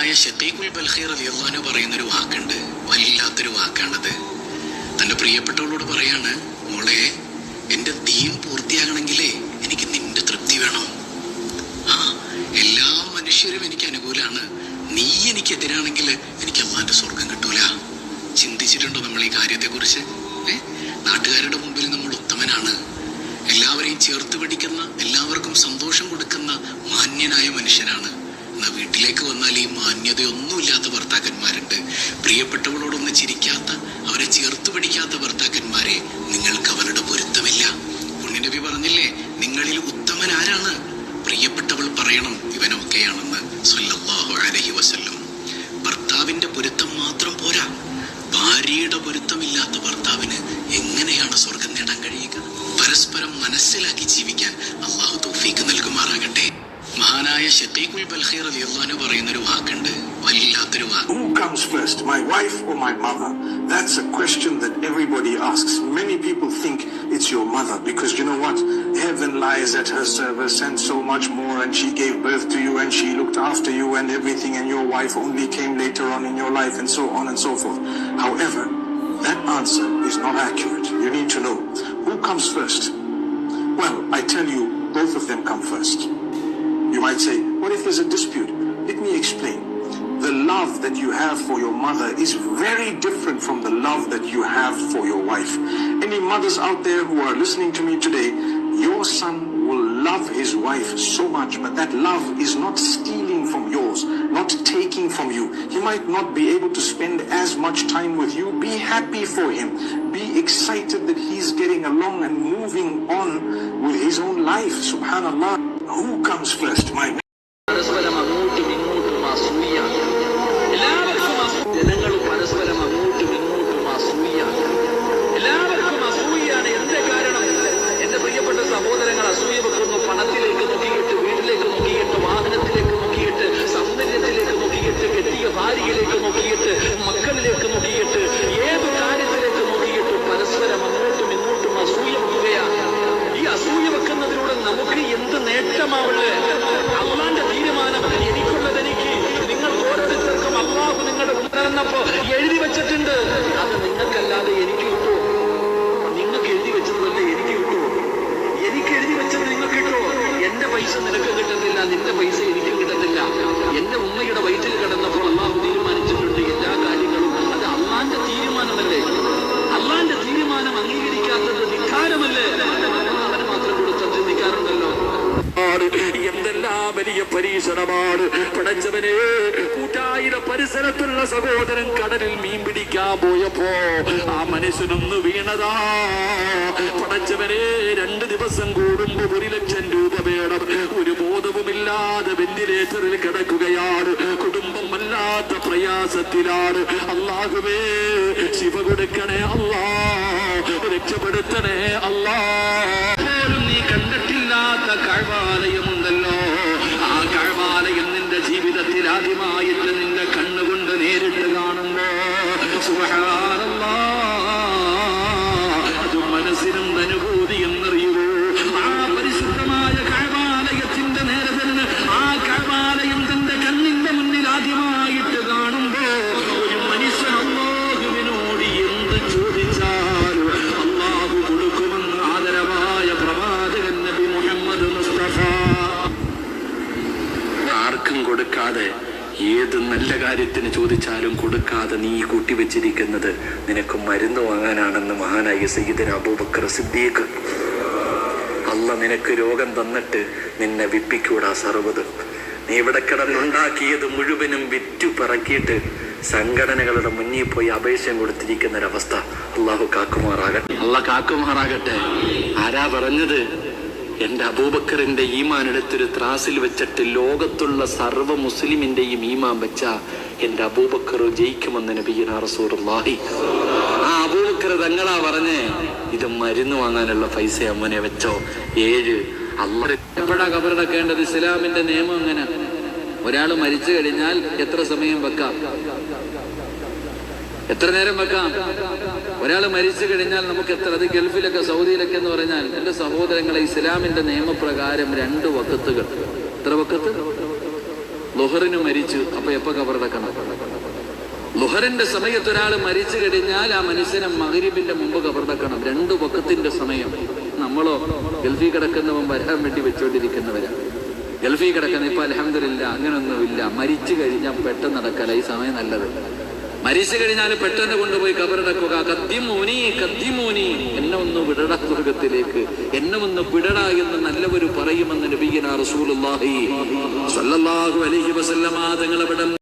മഹാനായ ഷത്തീഖുൽ ബൽഖീർ അലിയല്ലാനു പറയുന്നൊരു വാക്കുണ്ട്. വല്ലാത്തൊരു വാക്കാണത്. തന്റെ പ്രിയപ്പെട്ടവളോട് പറയാണ് മോളെ എന്റെ ദീൻ പൂർത്തിയാകണമെങ്കിലേ എനിക്ക് നിന്റെ തൃപ്തി വേണം. ആ എല്ലാ മനുഷ്യരും എനിക്ക് അനുകൂലമാണ് നീ എനിക്ക് എതിരാണെങ്കിൽ എനിക്ക് അമ്മാന്റെ സ്വർഗം കിട്ടൂല. ചിന്തിച്ചിട്ടുണ്ടോ നമ്മൾ ഈ കാര്യത്തെക്കുറിച്ച്? ഏ? നാട്ടുകാരുടെ മുമ്പിൽ നമ്മൾ ഉത്തമനാണ്. എല്ലാവരെയും ചേർത്ത് പിടിക്കുന്ന എല്ലാവർക്കും സന്തോഷം കൊടുക്കുന്ന മാന്യനായ മനുഷ്യനാണ്. എന്നാ വീട്ടിലേക്ക് വന്നാൽ ഈ മാന്യതയൊന്നുമില്ലാത്ത ഭർത്താക്കന്മാരുണ്ട്. പ്രിയപ്പെട്ടവളോടൊന്ന് ചിരിക്കാത്ത അവരെ ചേർത്ത് പിടിക്കാത്ത ഭർത്താക്കന്മാരെ നിങ്ങൾക്ക് അവരുടെ പൊരുത്തമില്ല. പുണ്യനബി പറഞ്ഞില്ലേ നിങ്ങളിൽ ഉത്തമൻ ആരാണ്? പ്രിയപ്പെട്ടവൾ പറയണം ഇവനൊക്കെയാണെന്ന് സല്ലല്ലാഹു അലൈഹി വസല്ലം. ഭർത്താവിന്റെ പൊരുത്തം മാത്രം പോരാ. ഭാര്യയുടെ പൊരുത്തമില്ലാത്ത ഭർത്താവിന് എങ്ങനെയാണ് സ്വർഗം നേടാൻ കഴിയുക? പരസ്പരം മനസ്സിലാക്കി ജീവിക്കാൻ അള്ളാഹു തൗഫീക്ക് നൽകുമാറാകട്ടെ. മഹാനായ ഷത്തീഖുൽ ബൽഖീർ റളിയല്ലാഹു പറയുന്നൊരു വാക്കുണ്ട് വല്ലാത്തൊരു വാക്ക് Who comes first, my wife or my mother? That's a question that everybody asks. Many people think it's your mother because you know what? Heaven lies at her service and so much more, and she gave birth to you and she looked after you and everything, and your wife only came later on in your life, and so on and so forth. However, that answer is not accurate. You need to know who comes first. Well, I tell you, both of them come first. Might say, what if there's a dispute? Let me explain. The love that you have for your mother is very different from the love that you have for your wife. Any mothers out there who are listening to me today, your son will love his wife so much, but that love is not stealing from yours, not taking from you. He might not be able to spend as much time with you. Be happy for him. Be excited that he's getting along and moving on with his own life. Subhanallah. Who comes first? പൈസ നിനക്ക് കിട്ടുന്നില്ല നിന്റെ പൈസ എനിക്ക് കിട്ടുന്നില്ല. എന്റെ ഉമ്മയുടെ വയറ്റിൽ കിടന്നപ്പോൾ അള്ളാഹു തീരുമാനിച്ചിട്ടുണ്ട് എല്ലാ കാര്യങ്ങളും. അത് അള്ളാന്റെ തീരുമാനമല്ലേ? അള്ളാന്റെ തീരുമാനം അംഗീകരിക്കാത്തത് ധിക്കാരമല്ലേ? അവന് മാത്രം കൊടുത്ത ചിന്തിക്കാറുണ്ടല്ലോ എന്തെല്ലാം വലിയ പരീക്ഷണമാണ് പടച്ചവനെ കൂട്ടായിര പരിസരത്തുള്ള സഹോദരൻ കടലിൽ മീൻ പിടിക്കാൻ പോയപ്പോ ആ മനുഷ്യനൊന്ന് വീണതാ. പടച്ചവരെ രണ്ട് ദിവസം കൂടുമ്പോ ഒരു ലക്ഷം രൂപ വേണം. ഒരു ബോധവുമില്ലാതെ വെന്റിലേറ്ററിൽ കിടക്കുകയാണ്. കുടുംബം വല്ലാത്ത പ്രയാസത്തിലാണ്. അള്ളാഹുവേ ശിവ കൊടുക്കണേ അള്ളാ. രക്ഷപ്പെടുത്തണേ അല്ലാ കൊടുക്കാതെ ഏത് നല്ല കാര്യത്തിന് ചോദിച്ചാലും കൊടുക്കാതെ നീ കൂട്ടിവെച്ചിരിക്കുന്നത് നിനക്ക് മരുന്ന് വാങ്ങാനാണെന്ന് മഹാനായ സയ്യിദന അബൂബക്കർ സിദ്ദീഖ്. അല്ല നിനക്ക് രോഗം തന്നിട്ട് നിന്നെ വിപ്പിക്കൂടാ സർവത്. നീ ഇവിടെ കിടന്നുണ്ടാക്കിയത് മുഴുവനും വിറ്റു പറക്കിയിട്ട് സംഘടനകളുടെ മുന്നിൽ പോയി അപേക്ഷയും കൊടുത്തിരിക്കുന്ന ഒരവസ്ഥ അള്ളാഹു കാക്കുമാറാകട്ടെ. അല്ല കാക്കുമാറാകട്ടെ. ആരാ പറഞ്ഞത്? എന്റെ അബൂബക്കറിന്റെ ഈമാൻ എടുത്തൊരു ത്രാസിൽ വെച്ചിട്ട് ലോകത്തുള്ള സർവ മുസ്ലിമിന്റെയും ഈമാൻ വെച്ച എന്റെ അബൂബക്കർ ജയിക്കുമെന്ന് നബീന റസൂറുല്ലാഹി ആ അബൂബക്കർ തങ്ങളാ പറഞ്ഞേ ഇത് മരുന്ന് വാങ്ങാനുള്ള പൈസ അമ്മനെ വെച്ചോ. ഏഴ് എപ്പോഴാ കബറടക്കേണ്ടത് ഇസ്ലാമിന്റെ നിയമം അങ്ങനെ ഒരാൾ മരിച്ചു കഴിഞ്ഞാൽ എത്ര സമയം വെക്കാം? എത്ര നേരം വെക്കാം? ഒരാൾ മരിച്ചു കഴിഞ്ഞാൽ നമുക്ക് എത്ര അത് ഗൾഫിലൊക്കെ സൗദിയിലൊക്കെ എന്ന് പറഞ്ഞാൽ എന്റെ സഹോദരങ്ങളെ ഇസ്ലാമിന്റെ നിയമപ്രകാരം രണ്ട് വക്കത്തുകൾ. എത്ര വക്കത്ത്? ലുഹറിന് മരിച്ചു. അപ്പൊ എപ്പോ കബറടക്കണം ലുഹറിന്റെ സമയത്ത് ഒരാൾ മരിച്ചു കഴിഞ്ഞാൽ ആ മനുഷ്യനെ മകരിബിന്റെ മുമ്പ് കബറടക്കണം രണ്ട് വക്കത്തിന്റെ സമയം. നമ്മളോ ഗൾഫിൽ കിടക്കുന്നവൻ വരാൻ വേണ്ടി വെച്ചുകൊണ്ടിരിക്കുന്നവരാ ഗൾഫിൽ കിടക്കുന്ന ഇപ്പൊ അലഹമില്ല അങ്ങനൊന്നുമില്ല. മരിച്ചു കഴിഞ്ഞാൽ പെട്ടെന്ന് നടക്കല ഈ സമയം നല്ലത്. മരിച്ചു കഴിഞ്ഞാൽ പെട്ടെന്ന് കൊണ്ടുപോയി കബറടക്കുക. കദ്യമോനി കദ്യമോനി എന്നെ ഒന്ന് വിടട സ്വർഗത്തിലേക്ക്. എന്നെ ഒന്ന് വിടട എന്ന് നല്ലവര് പറയുമെന്ന് നബിയന റസൂലുള്ളാഹി സ്വല്ലല്ലാഹു അലൈഹി വസല്ലമ തങ്ങളവിടെ